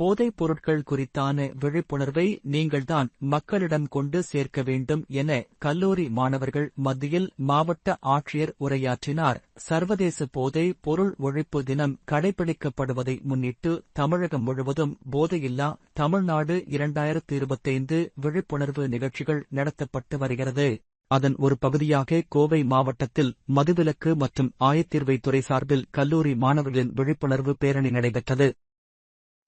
போதைப் பொருட்கள் குறித்தான விழிப்புணர்வை நீங்கள்தான் மக்களிடம் கொண்டு சேர்க்க வேண்டும் என கல்லூரி மாணவர்கள் மத்தியில் மாவட்ட ஆட்சியர் உரையாற்றினார். சர்வதேச போதை பொருள் ஒழிப்பு தினம் கடைபிடிக்கப்படுவதை முன்னிட்டு தமிழகம் முழுவதும் போதையில்லா தமிழ்நாடு இரண்டாயிரத்து இருபத்தைந்து விழிப்புணர்வு நிகழ்ச்சிகள் நடத்தப்பட்டு வருகிறது. அதன் ஒரு பகுதியாக கோவை மாவட்டத்தில் மதுவிலக்கு மற்றும் ஆயத்தீர்வைத்துறை சார்பில் கல்லூரி மாணவர்களின் விழிப்புணர்வு பேரணி நடைபெற்றது.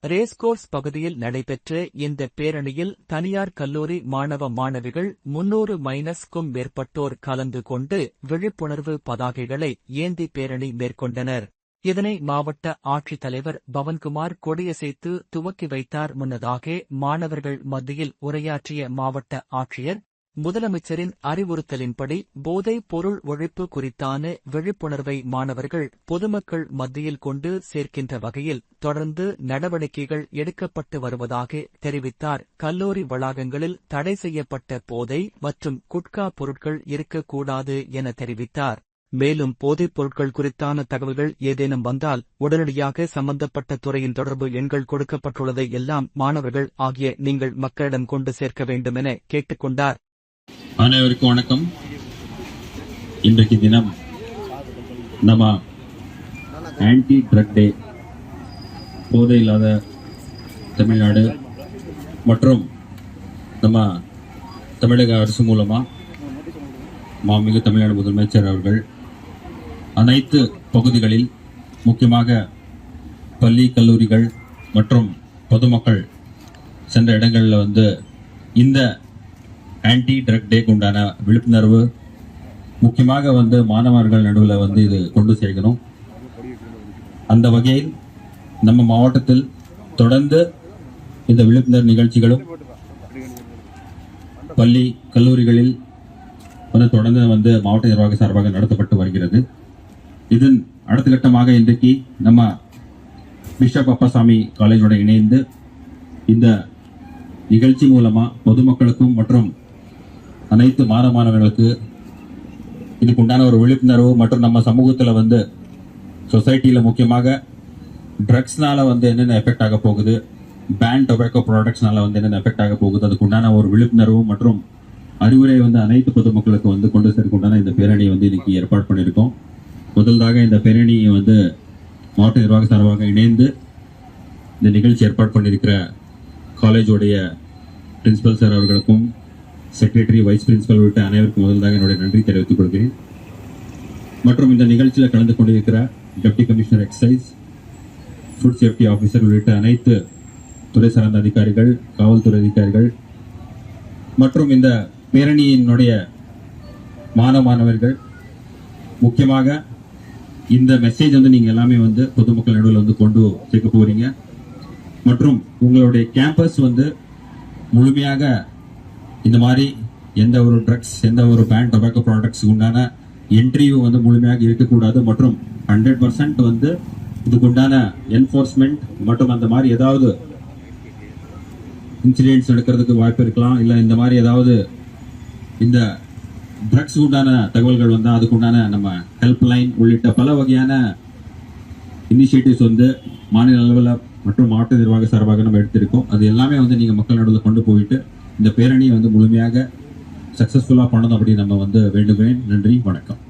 ரேஸ்கோர்ஸ் பகுதியில் நடைபெற்ற இந்த பேரணியில் தனியார் கல்லூரி மாணவ மாணவிகள் முன்னூறு மைனஸ்க்கும் மேற்பட்டோர் கலந்து கொண்டு விழிப்புணர்வு பதாகைகளை ஏந்தி பேரணி மேற்கொண்டனர். இதனை மாவட்ட ஆட்சித்தலைவர் பவன்குமார் கொடியசைத்து துவக்கி வைத்தார் முன்னதாக மாணவர்கள் மத்தியில் உரையாற்றிய மாவட்ட ஆட்சியர் முதலமைச்சரின் அறிவுறுத்தலின்படி போதைப் பொருள் ஒழிப்பு குறித்தான விழிப்புணர்வை மாணவர்கள் பொதுமக்கள் மத்தியில் கொண்டு சேர்க்கின்ற வகையில் தொடர்ந்து நடவடிக்கைகள் எடுக்கப்பட்டு வருவதாக தெரிவித்தார். கல்லூரி வளாகங்களில் தடை செய்யப்பட்ட போதை மற்றும் குட்கா பொருட்கள் இருக்கக்கூடாது என தெரிவித்தார். மேலும் போதைப் பொருட்கள் குறித்தான தகவல்கள் ஏதேனும் வந்தால் உடனடியாக சம்பந்தப்பட்ட துறையின் தொடர்பு எண்கள் கொடுக்கப்பட்டுள்ளதை எல்லாம் மாணவர்கள் ஆகிய நீங்கள் மக்களிடம் கொண்டு சேர்க்க வேண்டுமென கேட்டுக் கொண்டார் அனைவருக்கும் வணக்கம். இன்றைக்கு தினம் நம்ம ஆன்டி ட்ரக் டே போதை இல்லாத தமிழ்நாடு மற்றும் நம்ம தமிழக அரசு மூலமாக மாமிகு தமிழ்நாடு முதலமைச்சர் அவர்கள் அனைத்து பகுதிகளில் முக்கியமாக பள்ளி கல்லூரிகள் மற்றும் பொதுமக்கள் சென்ற இடங்களில் வந்து இந்த ஆன்டி ட்ரக் டேக்கு உண்டான விழிப்புணர்வு முக்கியமாக வந்து மாணவர்கள் நடுவில் வந்து இது கொண்டு சேர்க்கணும். அந்த வகையில் நம்ம மாவட்டத்தில் தொடர்ந்து இந்த விழிப்புணர்வு நிகழ்ச்சிகளும் பள்ளி கல்லூரிகளில் வந்து தொடர்ந்து வந்து மாவட்ட நிர்வாக சார்பாக நடத்தப்பட்டு வருகிறது. இதன் அடுத்த கட்டமாக இன்றைக்கு நம்ம பிஷப் அப்பசாமி காலேஜோட இணைந்து இந்த நிகழ்ச்சி மூலமாக பொதுமக்களுக்கும் மற்றும் அனைத்து மாணவ மாணவர்களுக்கு இதுக்கு உண்டான ஒரு விழிப்புணர்வு மற்றும் நம்ம சமூகத்தில் வந்து சொசைட்டியில் முக்கியமாக ட்ரக்ஸ்னால வந்து என்னென்ன எஃபெக்ட் ஆக போகுது? பேன் டொபாக்கோ ப்ராடக்ட்ஸ்னால வந்து என்னென்ன எஃபெக்ட் ஆக போகுது? அதுக்கு உண்டான ஒரு விழிப்புணர்வு மற்றும் அறிவுரை வந்து அனைத்து பொதுமக்களுக்கு வந்து கொண்டு சேர்க்குண்டான இந்த பேரணியை வந்து இன்னைக்கு ஏற்பாடு பண்ணியிருக்கோம். முதல்தாக இந்த பேரணியை வந்து மாவட்ட நிர்வாக சார்பாக இணைந்து இந்த நிகழ்ச்சி ஏற்பாடு பண்ணியிருக்கிற காலேஜோடைய பிரின்சிபல் சார் அவர்களுக்கும் செக்ரட்டரி வைஸ் பிரின்சிபல் உள்ளிட்ட அனைவருக்கும் முதல்தாக என்னுடைய நன்றி தெரிவித்துக் கொள்கிறேன். மற்றும் இந்த நிகழ்ச்சியில் கலந்து கொண்டிருக்கிற deputy commissioner excise food safety officer உள்ளிட்ட அனைத்து துறை சார்ந்த அதிகாரிகள் காவல்துறை அதிகாரிகள் மற்றும் இந்த பேரணியினுடைய மாணவ மாணவர்கள் முக்கியமாக இந்த மெசேஜ் வந்து நீங்கள் எல்லாமே வந்து பொதுமக்கள் நடுவில் வந்து கொண்டு சேர்க்க போகிறீங்க மற்றும் உங்களுடைய கேம்பஸ் வந்து முழுமையாக இந்த மாதிரி எந்த ஒரு ட்ரக்ஸ் எந்த ஒரு பேன் டொபாக்கோ ப்ராடக்ட்ஸுக்கு உண்டான என்ட்ரியூ வந்து முழுமையாக இருக்கக்கூடாது. மற்றும் ஹண்ட்ரட் பர்சன்ட் வந்து இதுக்கு உண்டான என்ஃபோர்ஸ்மெண்ட் மற்றும் அந்த மாதிரி ஏதாவது இன்சிடென்ட்ஸ் நடக்கிறதுக்கு வாய்ப்பு இருக்கலாம். இல்லை இந்த மாதிரி ஏதாவது இந்த ட்ரக்ஸ் உண்டான தகவல்கள் வந்தால் அதுக்குண்டான நம்ம ஹெல்ப் லைன் உள்ளிட்ட பல வகையான இனிஷியேட்டிவ்ஸ் வந்து மாநில அளவில் மற்றும் மாவட்ட நிர்வாக சார்பாக நம்ம எடுத்திருக்கோம். அது எல்லாமே வந்து நீங்கள் மக்கள் நடுவில் கொண்டு போயிட்டு இந்த பேரணியை வந்து முழுமையாக சக்ஸஸ்ஃபுல்லாக பண்ணணும் அப்படின்னு நம்ம வந்து வேண்டுகிறேன். நன்றி வணக்கம்.